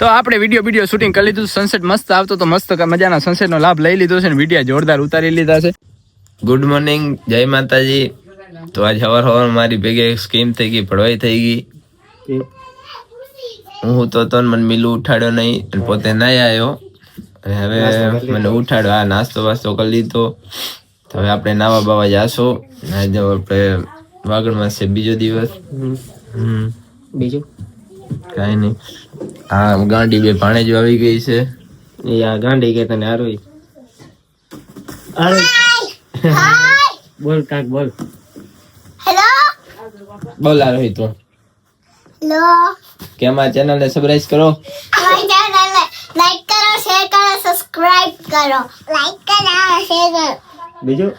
તો આપણે video video shooting કરી લીધું. સનસેટ મસ્ત આવતો તો મસ્ત મજાના સનસેટનો લાભ લઈ લીધો છે અને વિડીયા જોરદાર ઉતારી લીધા છે. ગુડ મોર્નિંગ જય માતાજી. તો આજ સવાર સવાર મારી ભેગી એક સ્કીમ થઈ ગઈ ભળવાઈ થઈ ગઈ. હું તો તો મને મિલું ઉઠાડ્યો નહીં પોતે નહીં આવ્યો. અને હવે મને ઉઠાડ્યો. આ નાસ્તો વાસ્તો કરી લીધો. તો હવે આપણે નાવા બાવા જાશો. આજે આપણે વાગડમાં છે બીજો દિવસ. હમ. બીજું? કાંઈ નહીં. હા ગાંડી બે ભાણેજ આવી ગઈ છે. યા ગાંડી કે તને હારું બોલ કાક બોલ. બોલ આ તો. હેલો કેમ આ ચેનલ ને સબસ્ક્રાઇબ કરો? અમારી ચેનલને લાઈક કરો શેર કરો સબસ્ક્રાઇબ કરો. લાઈક કરો શેર કરો. બીજું?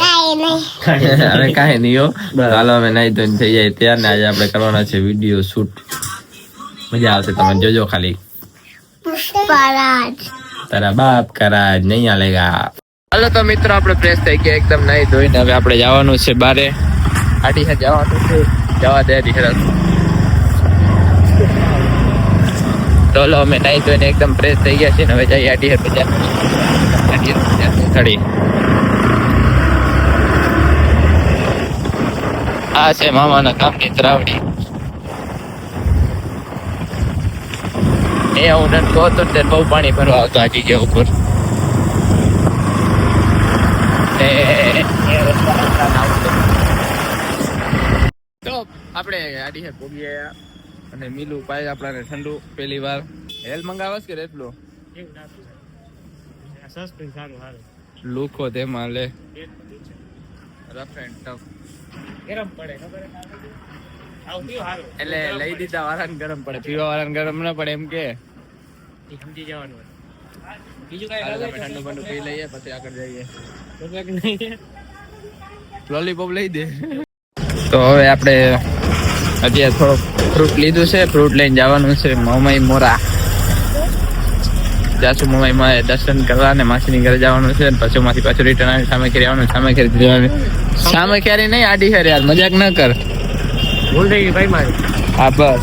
કાંઈ નહીં. હવે કાંઈ નહીં હો. ચાલો અમે નાઈ ધોઈને થઈ જાય. ત્યાર ને આજે આપણે કરવાના છે વીડિયો શૂટ મજા આવશે તમે જોજો ખાલી પુષ્પરાજ તારા બાપ કરા નહીં આલેગા હાલો તો મિત્રો આપણે ફ્રેશ થઈ ગયા એકદમ નાઈ ધોઈને. હવે આપણે જવાનું છે બારે. આડી હાથ જવાનું છે જવા દે આડી તો લો અમે નહીં ધોઈને એકદમ ફ્રેશ થઈ ગયા છીએ ને હવે જઈએ આડી હાથ બજાર. હાથ આ છે મામાના કામની ત્રાવડી એ હું નથી હતો ને બહુ પાણી ભરવા આવતો આ જગ્યા ઉપર. તો આપણે ગાડી હે પોગી આયા અને મિલુ પાય આપણાને ઠંડુ પહેલી વાર. હેલ મંગાવસ કે રેટલો લુખો તેમાં લે રફ એન્ડ ટફ ગરમ પડે ખબર એટલે લઈ દીધા વાળાને ગરમ પડે પીવા વાળાને ગરમ ના પડે એમ કે. સમજી જવાનું બીજું કઈ આપણે ઠંડુ બંડુ પી લઈએ પછી આગળ જઈએ. લોલીપોપ લઈ દે. તો હવે આપણે અત્યારે થોડો ફ્રૂટ લીધું છે ફ્રૂટ લઈને જવાનું છે મોમાઈ મોરા. જાસુ મમાઈ માં દર્શન કરવા અને માસીની ઘરે જવાનું છે ને પછી માંથી પાછું રિટર્ન આવી સામે ખેરી આવવાનું સામે ખેરી જવાનું. સામે ખેરી નહીં આડી ખેરી યાર મજાક ન કર. ભૂલ થઈ ગઈ ભાઈ મારી. હા બસ.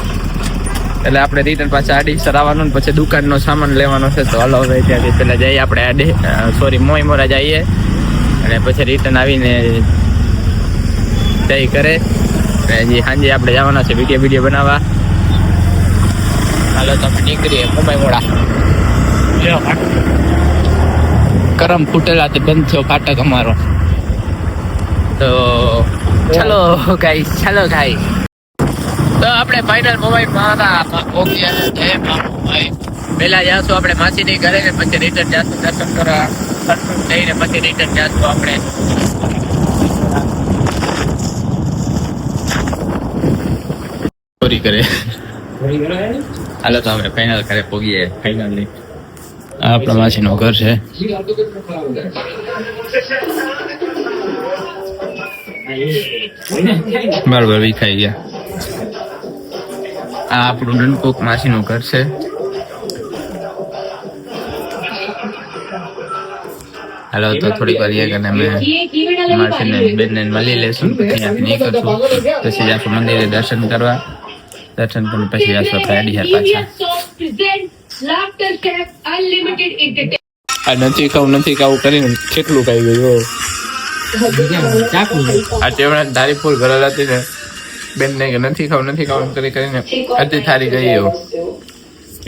એટલે આપણે રિટર્ન પાછા આડી સર આવવાનું ને પછી દુકાનનો સામાન લેવાનો છે. તો હલો હવે ત્યાંથી પેલા જઈએ આપણે આડી. સોરી મોઈ મોરા જઈએ. અને પછી રિટર્ન આવીને જઈ કરે. અને હજી સાંજે આપણે જવાના છે વીડિયો વીડિયો બનાવવા. હાલો તમે નીકળીએ મુંબઈ મોડા કરમ ફૂટેલા તે બંધ થયો ફાટક અમારો. તો ચાલો ગાઈ ચાલો ગાઈ તો આપણે ફાઇનલ મોબાઈલ હતા. ઓકે જય ભાઈ પેલા જાશું આપણે માસીની ઘરે ને પછી રિટર્ન જાશું દર્શન કરવા. દર્શન થઈને પછી રિટર્ન જાશું આપણે. ચોરી કરે. હાલો તો આપણે ફાઇનલ ઘરે પોગીએ. ફાઇનલ નહીં આપણા માસીનું ઘર છે. બરાબર વિખાઈ ગયા. આ આપણું નનકોક માસીનું ઘર છે. હાલો તો થોડીક વાર એક અને અમે માસીને બેનને મળી લેશું પછી આપણે નીકળશું પછી જશું મંદિરે દર્શન કરવા. દર્શન કરી પછી જશું આપણે અડીહાર પાછા. આ નથી ખાવું નથી ખાવું કરીને કેટલું ખાઈ ગયું? આ તેવડા તારી ફૂલ ભરેલ હતી ને બેન ને કે નથી ખાવું નથી ખાવ કરી કરીને અતિ થારી ગઈ એવું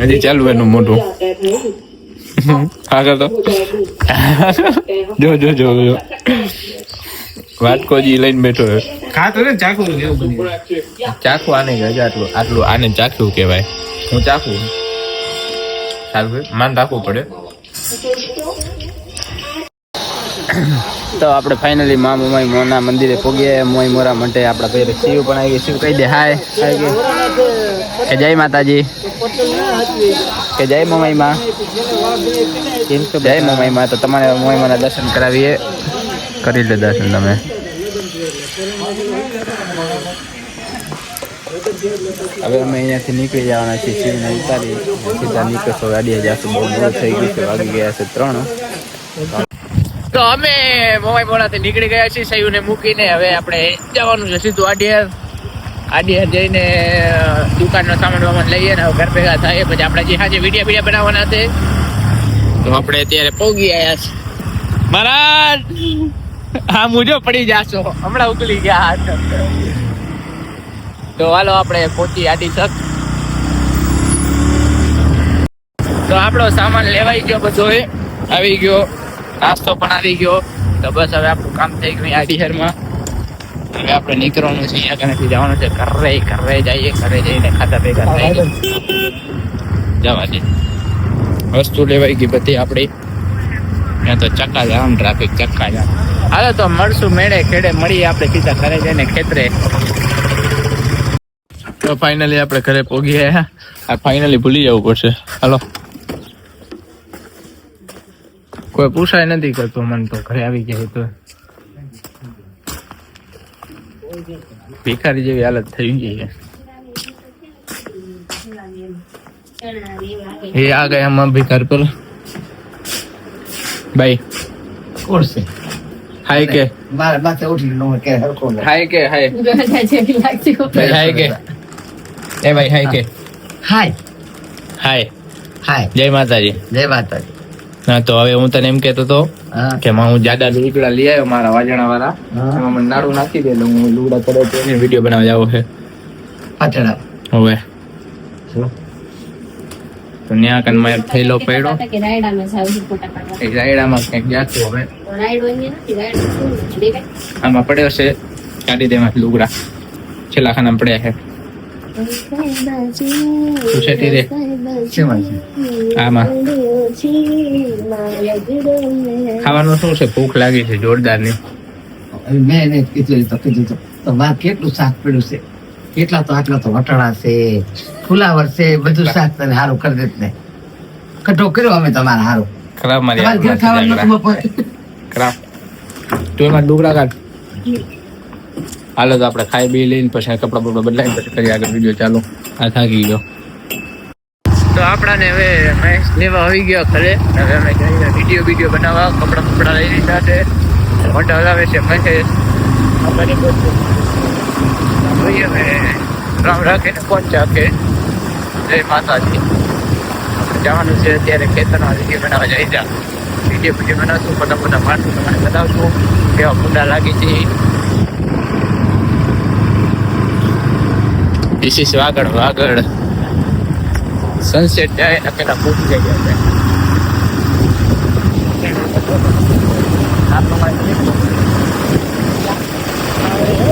હજી ચાલુ એનું મોટું આગળ તો જો જો જો જો. વાટકોજી લઈને બેઠો છે. ખાતો ને ચાકુ ચાકુ ચાખું આને ગજ આટલું આટલું આને ચાકુ કહેવાય. હું ચાખું. સારું માન રાખવું પડે. તો આપણે ફાઇનલી મા મોમાઈ મોના મંદિરે પહોંચ્યા મોઈ મોરા માટે આપણા ભાઈ શિવ પણ આવી શિવ કહી દે, હાય. કે જય માતાજી. કે જય મોમાઈ માં જય મોમાઈ માં તો તમારે મોમાઈ માના દર્શન કરાવીએ. કરી લે દર્શન તમે. હવે અમે અહીંયાથી નીકળી જવાના છીએ શિવને ઉતારી સીધા નીકળશો ગાડીએ જશું. બહુ મોડું થઈ ગયું છે. વાગી ગયા છે ત્રણ. તો અમે મોબાઈલ મોડાથી નીકળી ગયા છીએ સયુને મૂકીને. હવે આપણે જવાનું છે સીધું આડિયાર. આડિયાર જઈને દુકાનનો સામાન વામાન લઈએ ને ઘર ભેગા થાય. પછી આપણે જે આજે વિડીયા વિડીયા બનાવવાના છે, તો આપણે અત્યારે પોગી આવ્યા છે મહારાજ હા મુજો પડી જાશો. હમણાં ઉકલી ગયા હાથ તો હાલો આપણે પહોંચી આદિ તક તો આપણો સામાન લેવાઈ ગયો બધો આવી ગયો. નાસ્તો પણ આવી ગયો. તો બસ હવે આપણું કામ થઈ ગયું આડી શહેરમાં હવે આપણે નીકળવાનું છે અહીંયા કનેથી જવાનું છે. ઘરે ઘરે જઈએ, ઘરે જઈને ખાતા ભેગા થઈ જવા દે. વસ્તુ લેવાઈ ગઈ બધી આપણી. ત્યાં તો ચક્કા જામ, ટ્રાફિક ચક્કા જામ. હાલો તો મળશું, મેળે ખેડે, મળીએ આપણે સીધા ઘરે જઈને ખેતરે. તો ફાઇનલી આપણે ઘરે પોગી આવ્યા આ ફાઇનલી ભૂલી જવું પડશે. હાલો. કોઈ પૂછાય નથી કરતો મને તો ઘરે આવી ગયા તો. ભિખારી જેવી હાલત થઈ ગઈ છે. એ આ ગયા માં ભિખાર પર. બાય હાય કે. હાય કે હાય. ભાઈ હાય કે. જય માતાજી. જય માતાજી. ના તો હવે હું તને એમ કહેતો હતો કે માં હું જાડા લુગડા લઈ આવ્યો મારા વાજણા વાળા એમાં મને નાડું નાખી દે હું લુગડા પડે તો એને વીડિયો બનાવવા જાવ છે. પાછળ હવે. તો ન્યા કન માર થેલો પડ્યો. એ રાયડામાં ક્યાંક જાતું હવે? આમાં પડ્યો છે કાઢી દેમાં લુગડા. છેલ્લા ખાના પડ્યા છે. આમાં. ખાવાનું શું છે? ભૂખ લાગી છે જોરદારની મેં એને કીધું તો કીધું તો તો કેટલું શાક પડ્યું છે? કેટલા તો આટલા તો વટાણા છે ફુલાવર છે બધું શાક તને સારું કરી દેત ને. કટો કર્યો અમે તમારે સારું ખરાબ મારી ખરાબ. તો એમાં ડુંગળા કાઢ. હાલો તો આપણે ખાઈ બી લઈને પછી કપડા બપડા બદલાઈને પછી કરી આગળ વીડિયો ચાલુ. આ થાકી ગયો. તો આપણાને હવે મહેશ લેવા આવી ગયા ઘરે. હવે અમે જઈને વીડિયો વીડિયો બનાવવા, કપડાં કપડા લઈ લીધા છે. મોટા હલાવે છે મહેશ અમારી જોઈએ હવે રામ રાખે ને કોણ ચાકે જય માતાજી. જવાનું છે અત્યારે ખેતરમાં વીડિયો બનાવવા જઈ જા વીડિયો વીડિયો બનાવશું બધા બધા પાઠું તમારે બતાવશું. કેવા કુંડા લાગી છે. This is Vagad Vagad sunset જાય ને પેલા પૂછી જઈએ આપણે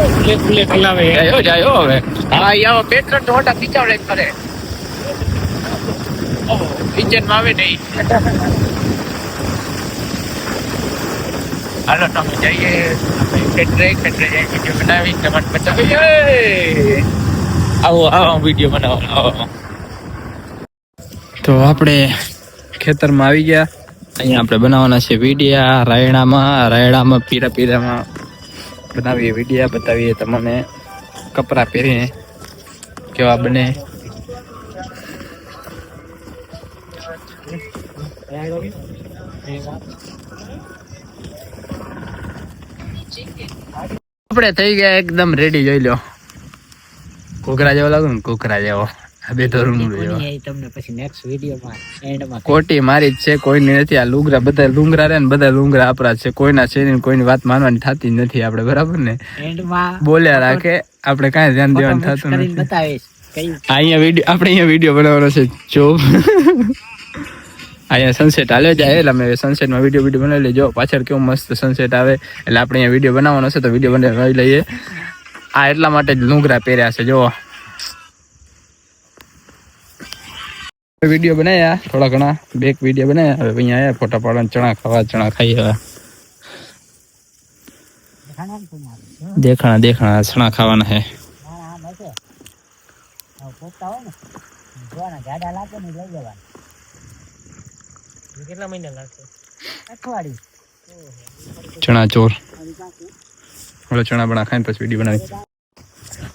ખુલ્લે ખુલ્લે કલાવે જાયો જાયો હવે હા ઈ આવો બે ત્રણ ટોટા ખીચાવડે કરે કિચનમાં આવે નહીં હાલો તમે જઈએ આપણે ખેતરે ખેતરે જઈ વીડિયો બનાવી તમારે બતાવીએ આવો આવો વીડિયો બનાવો તો આપણે ખેતરમાં આવી ગયા. અહીંયા આપણે બનાવવાના છે વિડિયા રાયડામાં રાયડામાં પીરા પીરામાં બનાવીએ વિડિયા બતાવીએ તમને કપડાં પહેરીને કેવા બને. આપણે થઈ ગયા એકદમ રેડી જોઈ લો કોકરા જેવો લાગુ ને કોકરા જેવો. આ બે ધોરણ જેવો. તમને પછી નેક્સ્ટ વિડીયોમાં એન્ડમાં કોટી મારી જ છે કોઈની નથી. આ લુંગરા બધા લુંગરા રહે ને બધા લુંગરા આપણા છે. કોઈના છે ને કોઈની વાત માનવાની થતી નથી આપણે બરાબર ને? એન્ડમાં બોલ્યા રાખે આપણે કાંઈ ધ્યાન દેવાનું થતું નથી. બતાવીશ. અહીંયા વીડિયો આપણે અહીંયા વીડિયો બનાવવાનો છે જો અહીંયા સનસેટ હાલે જાય એટલે અમે સનસેટમાં વીડિયો વીડિયો બનાવી લેજો પાછળ કેવું મસ્ત સનસેટ આવે એટલે આપણે અહીંયા વીડિયો બનાવવાનો છે તો વીડિયો બનાવી લઈએ. આ એટલા માટે લુંગરા પહેર્યા છે જો વીડિયો બનાવ્યા થોડા ઘણા. બેક વીડિયો બનાવ્યા હવે અહીંયા આવ્યા ફોટા પાડવા ચણા ખાવા, ચણા ખાઈ હવે દેખાણા દેખાણા, ચણા ખાવાના અઠવાડિયું ચણા ચોર. ઓલો ચણા બણા ખાઈને પછી વીડિયો બનાવી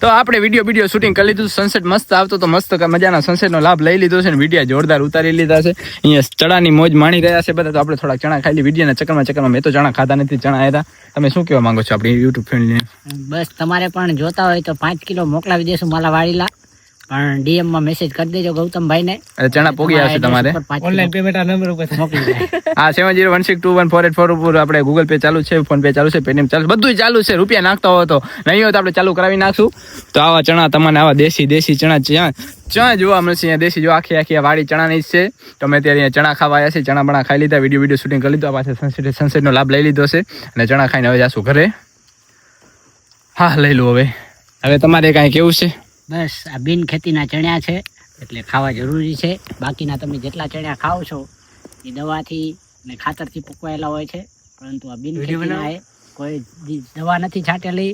તો આપણે વીડિયો વીડિયો શૂટિંગ કરી લીધું સનસેટ મસ્ત આવતો તો મસ્ત મજાના સનસેટનો લાભ લઈ લીધો છે ને વીડિયો જોરદાર ઉતારી લીધા છે. અહીંયા ચણાની મોજ માણી રહ્યા છે બધા. તો આપણે થોડા ચણા ખાઈ વિડીયોના ચક્કરમાં ચક્કરમાં મેં તો ચણા ખાતા નથી, ચણા આવ્યા તમે શું કહેવા માંગો છો આપણી યુટ્યુબ ફેમિલીને બસ, તમારે પણ જોતા હોય તો પાંચ કિલો મોકલાવી દેશું માલા વાડીલા. પણ ડીએમમાં મેસેજ કરી દેજો ગૌતમભાઈ ને ચણા પોગી આવશે તમારે. ઓનલાઈન પેમેન્ટ આ નંબર ઉપર મોકલી હા seven zero one six two one four eight four ઉપર આપણે ગૂગલ પે ચાલુ છે ફોન પે ચાલુ છે પેટીએમ ચાલુ બધું ચાલુ છે રૂપિયા નાખતા હોય તો. નહીં હોય તો આપણે ચાલુ કરાવી નાખશું. તો આવા ચણા તમને આવા દેશી દેશી ચણા જ્યાં ચણા જોવા મળશે અહીંયા. દેશી જો આખી આખી વાડી ચણાની જ છે. તમે અત્યારે ત્યારે અહીંયા ચણા ખાવા આવ્યા છે ચણા બણા ખાઈ લીધા વીડિયો વીડિયો શૂટિંગ કરી લીધો. પાછા સનસેટ સનસેટનો લાભ લઈ લીધો છે. અને ચણા ખાઈને હવે જાશું ઘરે. હા લઈ લો હવે. હવે તમારે કાંઈ કેવું છે? બસ આ બિન ખેતીના ચણ્યા છે એટલે ખાવા જરૂરી છે બાકીના તમે જેટલા ચણ્યા ખાઓ છો એ દવાથી ને ખાતરથી પકવાયેલા હોય છે પરંતુ આ બિન ખેતીના એ કોઈ દી- દવા નથી છાંટેલી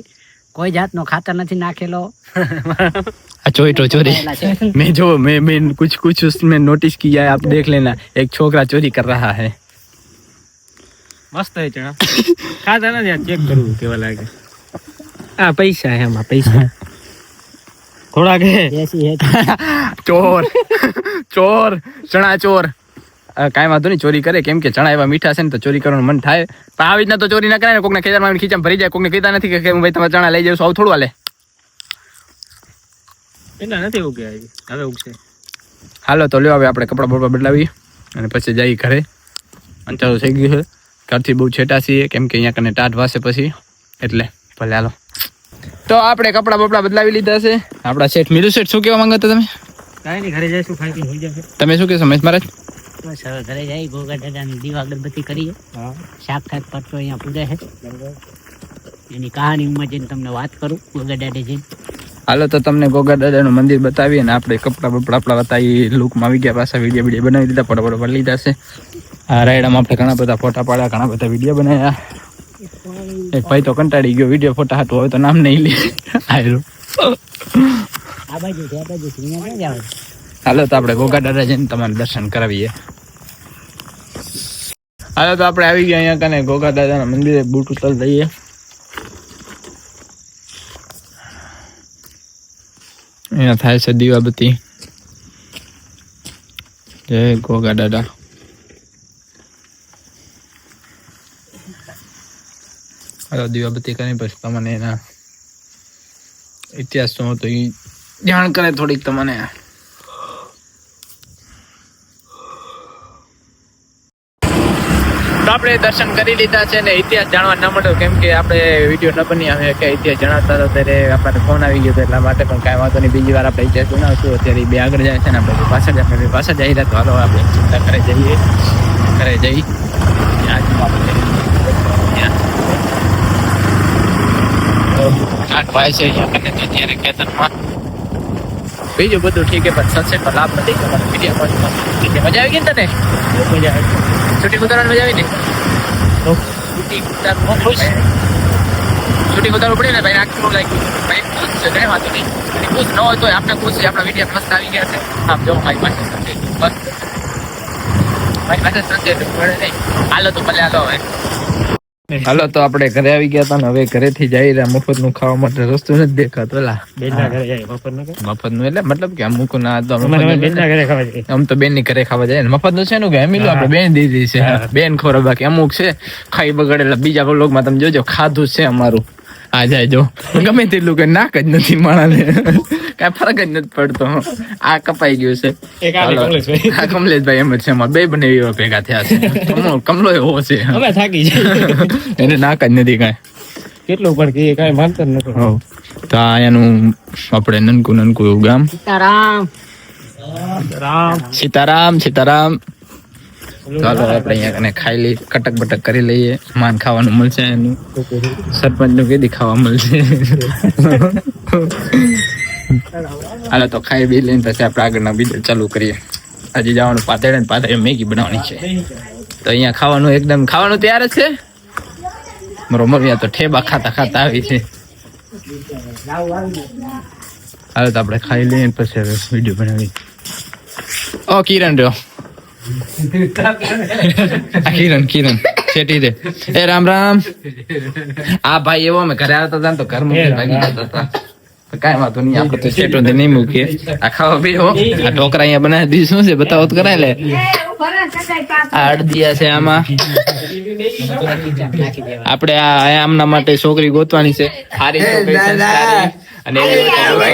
કોઈ જાતનો ખાતર નથી નાખેલો આ ચોરી તો ચોરી પકવાયેલા છે मैं जो मैं मैं कुछ कुछ उसमें नोटिस किया है आप देख लेना एक छोकरा चोरी कर रहा है મસ્ત હે ચણા ખાધા નથી આ ચેક કરવું કેવા લાગે આ પૈસા હે એમાં પૈસા થોડા કે ચોર. ચોર. ચણા ચોર. કાંઈ વાંધો નહીં ચોરી કરે. કેમ કે ચણા એવા મીઠા છે ને તો ચોરી કરવાનું મન થાય. પણ આવી રીતના તો ચોરી ના કરાય ને કોકને ખેતરમાં ખીચામાં ભરી જાય કોકને કહેતા નથી કે કે ભાઈ તમે ચણા લઈ જાવ આવું થોડું હાલે. એના નથી ઉગે હવે ઉગશે. હાલો તો લ્યો હવે આપણે કપડાં બપડા બદલાવીએ અને પછી જઈએ ઘરે. અંચારું થઈ ગયું છે. ઘરથી બહુ છેટા છીએ કેમ કે અહીંયા કને ટાઢ વાસે પછી. એટલે ભલે હાલો. તો આપણે કપડા બપડા બદલાવી લીધા છે. આપણા શેઠ મીરુ શેઠ શું કહેવા માંગો તમે? કાંઈ નહીં ઘરે જઈશું ખાઈ પીને જશે તમે શું કહેશો મહેશ મહારાજ? બસ હવે ઘરે જઈ ગોગા દાદાની દીવા અગરબત્તી કરીએ. શાક ખાત પરચો અહીંયા પૂજે છે. એની કહાનીમાં જઈને તમને વાત કરું ગોગા દાદા જઈને. હાલો તો તમને ગોગા દાદાનું મંદિર બતાવીએ ને આપણે કપડાં બપડા આપણા બતાવી લુકમાં આવી ગયા પાછા વીડિયો વીડિયો બનાવી દીધા ફોટો ફોટો પડી લીધા છે. આ રાયડામાં આપણે ઘણા બધા ફોટા પાડ્યા ઘણા બધા વીડિયો બનાવ્યા. એક ભાઈ તો કંટાળી ગયો વીડિયો ફોટા હતું હવે તો નામ નહીં લે. આયરો આ બાજુ છે આ બાજુ છે ક્યાં જવાનું હાલો તો આપણે ગોગા દાદા જઈને તમારે દર્શન કરાવીએ. હાલો તો આપણે આવી ગયા અહીંયા કને ગોગા દાદાના મંદિરે બૂટ ઉતર દઈએ અહીંયા થાય છે દીવાબત્તી. જય ગોગા દાદા. દીવાબત્તી પછી તમને એના ઇતિહાસ શું જાણ કરે થોડીક તમને. આપણે દર્શન કરી લીધા છે ને ઇતિહાસ જાણવા ન મળ્યો, કેમ કે આપણે વીડિયો ન બની આવે કે ઇતિહાસ જણાવતા હતા, ત્યારે આપણને ફોન આવી ગયો એટલા માટે પણ કાંઈ વાંધો નહીં. બીજી વાર આપણે ઇતિહાસ જણાવશું. અત્યારે બે આગળ જાય છે ને આપણે પાછળ આપણે પાછળ જઈ રહ્યા તો હાલો આપણે ચિંતા કરે જઈએ. ઘરે જઈ. ત્યાં ભાઈ છે અહીંયા બીજું બધું ઠીક છે પણ સનસેટનો લાભ નથી તમારે મજા આવી ગઈ ને તને? મજા આવી શૂટિંગ ઉતારવાની મજા આવી ને? શૂટિંગ ઉતારવું ખુશ. શૂટિંગ ઉતારવું પડે ને ભાઈ? આખું લાગ્યું ભાઈ ખુશ છે કઈ વાંધો નહીં. અને ખુશ ન હોય તો આપણે ખુશ છે આપણા વીડિયો મસ્ત આવી ગયા છે. આમ જો મારી પાસે સંજય બસ મારી પાસે સંજય મળે નહીં. હાલો તો ભલે હાલો હવે. હાલો તો આપણે ઘરે આવી ગયા હતા ને હવે ઘરેથી જઈ રહ્યા. મફતનું ખાવા માટે રસ્તો નથી દેખાતો લા બેનના ઘરે જાય બપોર ના મફતનું એટલે મતલબ કે અમુક ના તો ઘરે ખાવા જાય. આમ તો બેનની ઘરે ખાવા જાય મફતનું. છે નું કે? એમી લો આપણે બેન દીધી છે. બેન ખોરા બાકી અમુક છે. ખાઈ બગડેલા. બીજા વ્લોગમાં તમે જોજો ખાધું છે અમારું. આ જાય જો ગમે તેટલું કે નાક જ નથી માણાને. કઈ ફરક જ નથી પડતો. આ કપાઈ ગયું છે. આ કમલેશભાઈ. એમ જ છે. અમારે બે બને એવા ભેગા થયા છે. કમલો- એવો છે. અમે થાકી જાય એને નાક જ નથી કાંઈ. કેટલું પણ કે કાંઈ માનતો નથી. તો આ અહીંયાનું આપણે નનકું નનકું એવું ગામ. સીતારામ. રામ સીતારામ સીતારામ. ચાલો આપણે અહીંયા કને ખાઈ લઈ કટક બટક કરી લઈએ. માન ખાવાનું મળશે એનું. સરપંચનું કીધી ખાવા મળશે. હાલો તો ખાઈ બી લઈને પછી આપણે આગળના બીજું ચાલુ કરીએ. હજી જવાનું પાતળે ને પાતળે મેગી બનાવવાની છે. તો અહીંયા ખાવાનું એકદમ ખાવાનું તૈયાર જ છે. મારો મમ્મી તો ઠેબા ખાતા ખાતા આવી છે. હાલો તો આપણે ખાઈ લઈએ પછી વીડિયો બનાવી ઓ, કિરણ રહ્યો. કિરણ કિરણ શેટી રે એ રામ રામ. આ ભાઈ એવો અમે ઘરે આવતા હતા ને તો ઘર મૂકી ભાગી જતા હતા. કાંઈ વાંધો નહીં આપણે તો શેટો તો નહીં મૂકીએ. આ ખાવા પીવો. આ ઢોકરા અહીંયા બનાવી દીધું શું છે બતાવો તો કરાય લે. આ અડદિયા છે આમાં. આપણે આ આ આમના માટે છોકરી ગોતવાની છે. સારી અને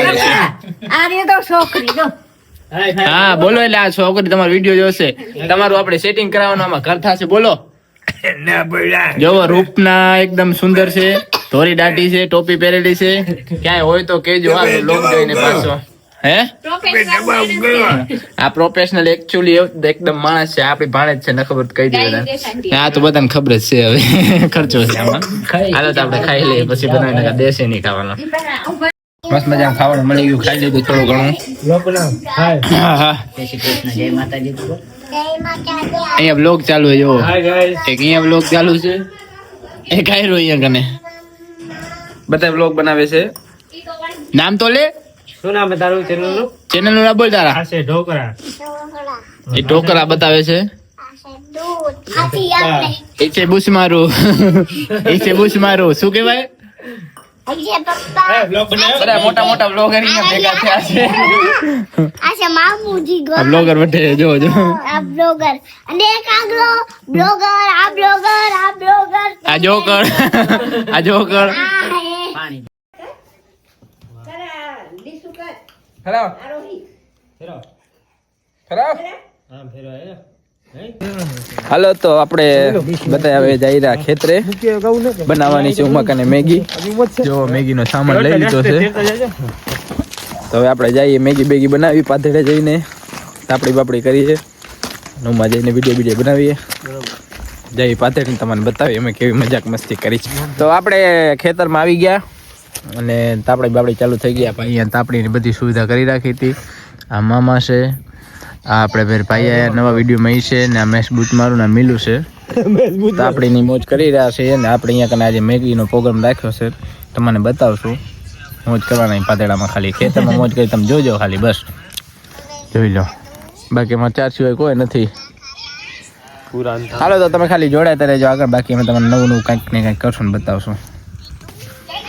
સંસ્કારી તો છોકરી. હા બોલો એટલે આ છોકરી તમારો વીડિયો જોશે. તમારું આપણે સેટિંગ કરાવવાનું આમાં ઘર થશે બોલો. જોવો રૂપના એકદમ સુંદર છે ધોરી દાઢી છે ટોપી પહેરેલી છે. ક્યાંય હોય તો કેજો આ લોક જોઈને પાછો. હે? આ પ્રોફેશનલ એકચ્યુઅલી એકદમ માણસ છે આપણી ભાણે જ છે ને ખબર કહી દે આ તો બધાને ખબર જ છે હવે. ખર્ચો છે આમાં. હાલો તો આપણે ખાઈ લઈએ પછી બનાવીને દેશે નહીં ખાવાનો. મસ્ત મજા ખાવાનું મળી ગયું. ખાઈ લીધું થોડું ઘણું. હા હા જય શ્રી કૃષ્ણ જય માતાજી અહીંયા બ્લોગ ચાલુ છે જો એક અહીંયા બ્લોગ ચાલુ છે. એક આયરો અહીંયા કને. બધા બ્લોગ બનાવે છે. નામ તો લે. શું નામ તારું? ચેનલનું ચેનલનું નામ બોલ તારા. આ ઢોકરા. એ ઢોકરા બતાવે છે. દૂધ. આથી આપણે એ છે બુશ મારું એ છે બુશ મારું શું કહેવાય? મોટા મોટા બ્લોગર ભેગા થયા છે. આ મામુજી ગો બ્લોગર વટે જો જો આ બ્લોગર અને એક આગલો બ્લોગર આ બ્લોગર આ બ્લોગર આ જોકર. આ જોકર. પાણી ખરાબ ખરાબ હા ફેરો આયો હાલો તો આપણે બધા હવે જઈ રહ્યા ખેતરે. બનાવવાની છે ઉમક અને મેગી. જો મેગી નો સામાન લઈ લીધો છે. તો હવે આપણે જઈએ મેગી બેગી બનાવી પાથેડે જઈને તાપડી બાપડી કરીએ રૂમમાં જઈને વીડિયો વીડિયો બનાવીએ. જઈ પાથેડીને તમને બતાવીએ અમે કેવી મજાક મસ્તી કરી છે. તો આપણે ખેતરમાં આવી ગયા અને તાપડી બાપડી ચાલુ થઈ ગયા. અહીંયા તાપડીની બધી સુવિધા કરી રાખી હતી. આ મામા છે આ આપણે ફેર ભાઈ નવા વિડીયોમાં ઈ છે ને આ મેસ બૂટ મારું ને મિલું છે. એની મોજ કરી રહ્યા છે ને આપણે અહીંયા કને આજે મેગીનો પ્રોગ્રામ રાખ્યો છે. તમને બતાવશું. મોજ કરવાના પાતળામાં ખાલી. ખેતરમાં મોજ કરી તમે જોજો ખાલી બસ. જોઈ લો. બાકી એમાં ચાર સિવાય કોઈ નથી. હાલો તો તમે ખાલી જોડાતા રહેજો આગળ. બાકી અમે તમને નવું નવું કંઈક ને કંઈક કરશું ને બતાવશું.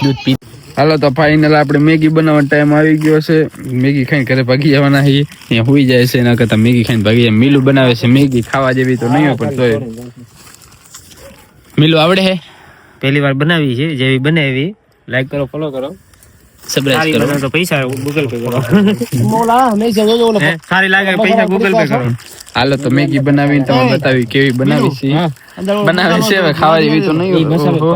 દૂધ પી હાલો તો ફાઇનલ આપણે મેગી બનાવવાનો ટાઈમ આવી ગયો છે. મેગી ખાઈને ઘરે ભાગી જવાના છીએ. ત્યાં હોઈ જાય છે એના કરતાં મેગી ખાઈને ભાગી જાય. મીલું બનાવે છે. મેગી ખાવા જેવી તો નહીં પણ તોય. મીલું આવડે હે પહેલી વાર બનાવી છે જેવી બનાવી. લાઈક કરો ફોલો કરો. સબસ્ક્રાઇબ કરો. તો પૈસા ગૂગલ પે કરો. હે? સારી લાગે પૈસા ગૂગલ પે કરો. હાલો તો મેગી બનાવીને તમને બતાવી કેવી બનાવી છે. બનાવી છે ખાવા જેવી તો નહીં હોય ઓહો.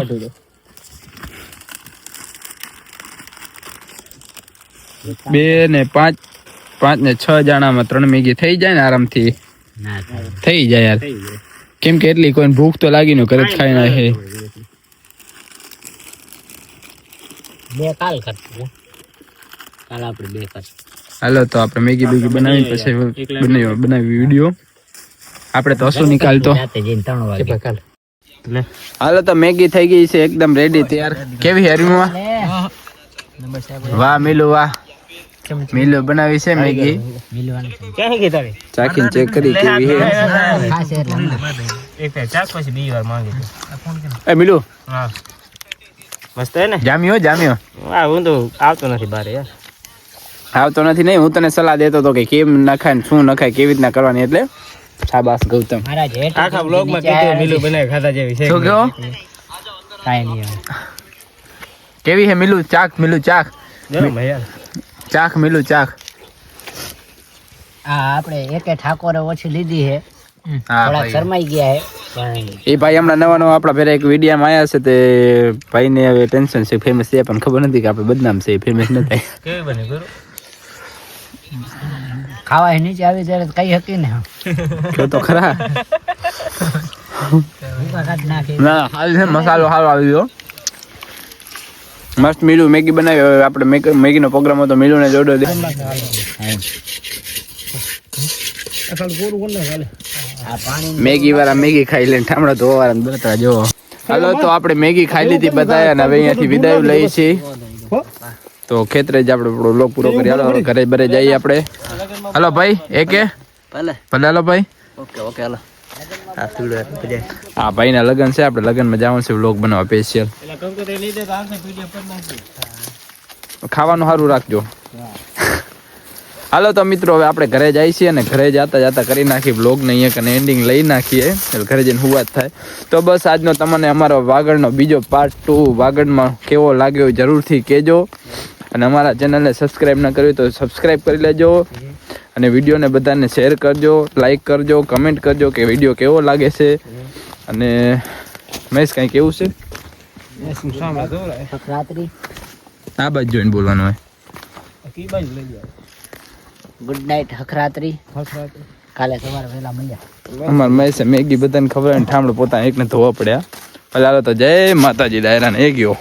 બે ને પાંચ પાંચ ને છ જણામાં ત્રણ મેગી થઈ જાય ને આરામથી. થઈ જાય યાર. કેમ કે એટલી કોઈ ભૂખ તો લાગી નું કરે ખાઈ નાખે. બે કાલ કરશું કાલ આપણે બે કરશું. હાલો તો આપણે મેગી બેગી બનાવી પછી બનાવી બનાવી વીડિયો. આપણે તો હસું નિકાલતો રાતે જઈને ત્રણ વાગે. લે. હાલો તો મેગી થઈ ગઈ છે એકદમ રેડી તૈયાર. કેવી હરીમાં વાહ મિલુ વાહ. મિલુ બનાવી છે મેગી? મિલવાનું. ક્યાં ગઈ તારી? ચાખીને ચેક કરી કેવી છે. એક ચાખ પછી બીજી વાર માંગી એ મિલો. હા. મસ્ત હે ને? જામ્યો જામ્યો. આ હું તો આવતો નથી બારે યાર. આવતો નથી નહીં હું તને સલાહ દેતો હતો કે કેમ નખાય ને શું નખાય કેવી રીતના કરવાની એટલે? શાબાશ ગૌતમ. મારા આખા બ્લોગમાં કીધું મિલું બનાવી ખાધા જેવી છે. શું કહો? કાંઈ નહીં કેવી હે મિલુ? ચાક મિલુ ચાક જો ભાઈ યાર ચાખ મિલુ ચાખ. હા આપણે એકે ઠાકોરે ઓછી લીધી હે થોડા શરમાઈ ગયા હે એ ભાઈ હમણાં નવા નવા આપણા પેલા એક વિડીયામાં આવ્યા છે તે ભાઈને હવે ટેન્શન છે ફેમસ છે પણ ખબર નથી કે આપણે બદનામ છે ફેમસ ન થાય કેવી બને ગુરુ ખાવા એ નીચે આવી ત્યારે કઈ હકી ને? તો તો ખરા. ના હાલ છે મસાલો સારો આવી ગયો. મસ્ત મીલું મેગી બનાવી હવે આપણે મેગ- મેગીનો પ્રોગ્રામ હતો મીલુને જોડો દે. મેગી વાળા મેગી ખાઈ લઈને ઠામડા ધોવા વાળા બતા જો હાલો તો આપણે મેગી ખાઈ લીધી બતાવ્યા અને હવે અહીંયાથી વિદાય લઈ છીએ. તો ખેતરે જ આપણે આપણો લોક પૂરો કરી હાલો ઘરે બરે જઈએ આપણે. હાલો ભાઈ એકે ભલે. ભલે હાલો ભાઈ. ઓકે ઓકે હાલો. હા ભાઈના લગ્ન છે આપણે લગ્નમાં જવાનું છે વ્લોગ બનાવવા સ્પેશિયલ ખાવાનું સારું રાખજો. હાલો તો મિત્રો હવે આપણે ઘરે જાય છીએ અને ઘરે જતા જતા કરી નાખી બ્લોગને અહીંયા કને એન્ડિંગ લઈ નાખીએ. એટલે ઘરે જઈને હુવાત થાય. તો બસ આજનો તમને અમારો વાગડનો બીજો પાર્ટ ટુ વાગડમાં કેવો લાગ્યો એ જરૂરથી કહેજો. અને અમારા ચેનલને સબસ્ક્રાઈબ ન કર્યું તો સબસ્ક્રાઈબ કરી લેજો. અને વિડીયોને બધાને શેર કરજો લાઈક કરજો કમેન્ટ કરજો કે વીડિયો કેવો લાગે છે. અને મહેશ કાંઈ કેવું છે? રાત્રિ. આ બાજુ જોઈને બોલવાનું હોય. ગુડ નાઇટ હખરાત્રી કાલે સવારે વહેલા મળ્યા. અમાર મહેશે મેગી બધાને ખબર ઠામડું પોતા એકને ધોવા પડ્યા. પહેલાં તો જય માતાજી ડાયરાને એ ગયો.